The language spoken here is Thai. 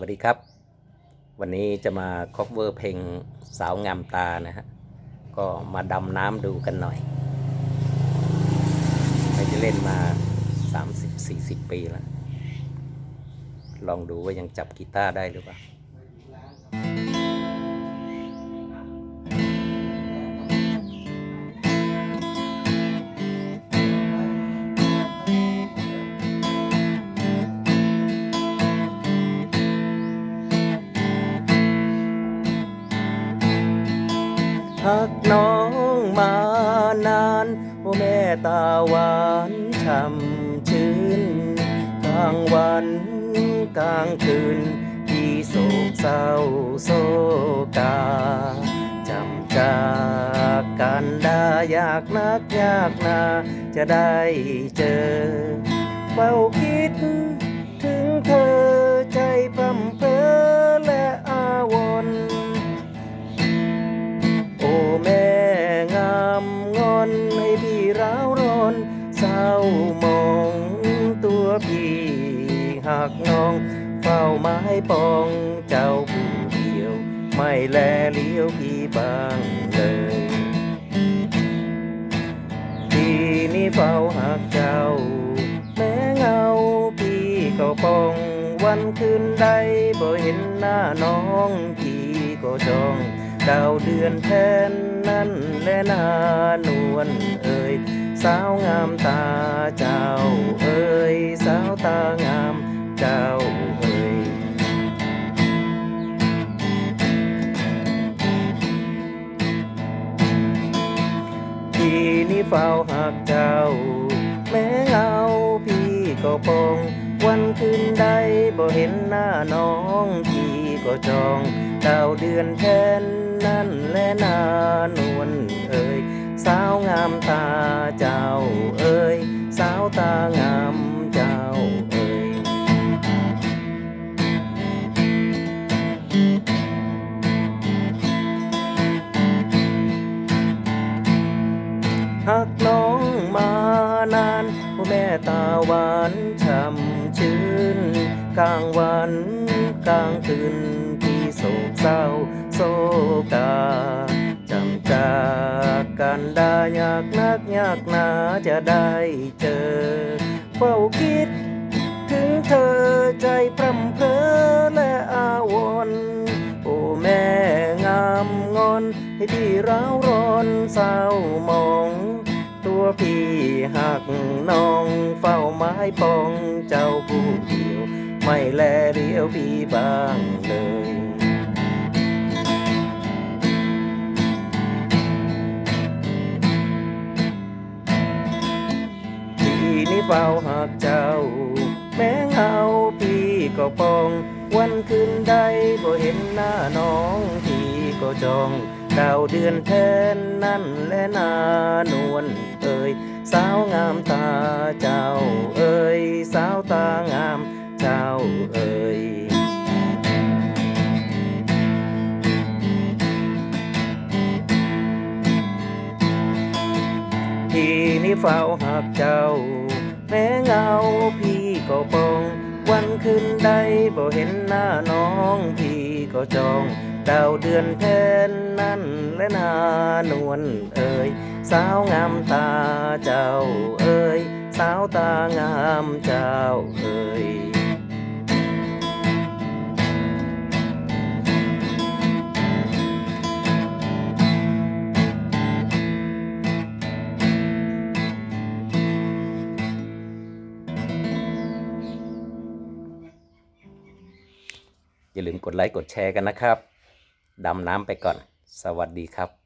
วัสดีครับ วันนี้จะมาคอกเวอร์เพลงสาวงามตานะฮะ ก็มาดำน้ำดูกันหน่อยไม่ได้เล่นมา 30-40 ปีแล้ว ลองดูว่ายังจับกีตาร์ได้หรือเปล่า หักน้องมานาน โอ้แม่ตาหวานช่ำชื่นกลางวันกลางคืน ที่โศกเศร้าโศกาจำจากกันได้ยากนักยากนาจะได้เจอเฝ้าคิดถึงเธอใจพร่ำเพอและอาวรณ์ มองตัวพี่หากน้อง เฝ้าไม้ปองเจ้าผู้เดียว ไม่แลเลี้ยวพี่บ้างเลยพี่นี่เฝ้าหากเจ้า แม้เงาพี่ก็ปอง วันคืนใดบ่เห็นหน้าน้องพี่ก็จองดาวเดือนแทนนั่นและนานวลเอ่ย สาวงามตาเจ้าเอ่ยสาวตางามเจ้าเอ่ยพี่นี่เฝ้าหากเจ้า แม้เงาพี่ก็ปองวันคืนใดบ่เห็นหน้าน้องพี่ก็จองดาวเดือนแทนนั่นและนานวลเอ่ย สาวงามตาเจ้าเอ่ยสาวตางามเจ้าเอ่ยหากน้องมานานแม่ตาหวานช่ำชื่นกลางวันกลางคืนที่โศกเศร้าโศกา จากกันได้ยากนักยากหนาจะได้เจอ เฝ้าคิด ถึงเธอใจพร่ำเพอและอาวรโอ้แม่งามงอน ให้พี่ร้าวร้อนเศร้ามอง ตัวพี่หักน้องเฝ้าไม้ปองเจ้าผู้เดียว ไม่แลเดียวพี่บ้างเลย เฝ้าหากเจ้า แม้เงาพี่ก็ปอง วันคืนใดบ่เห็นหน้าน้องพี่ก็จองดาวเดือนแทนนั่นและนานวลเอ่ยสาวงามตาเจ้าเอ่ยสาวตางามเจ้าเอ่ยพี่นี่เฝ้าหากเจ้าาพี่ก็ปอง วันคืนใดบ่เห็นหน้าน้องพี่ก็จอง ดาวเดือนแทนนั่นและนานวลเอ่ยสาวงามตาเจ้าเอ่ยสาวตางามเจ้าเอ่ย อย่าลืมกดไลค์กดแชร์กันนะครับ ดำน้ำไปก่อน สวัสดีครับ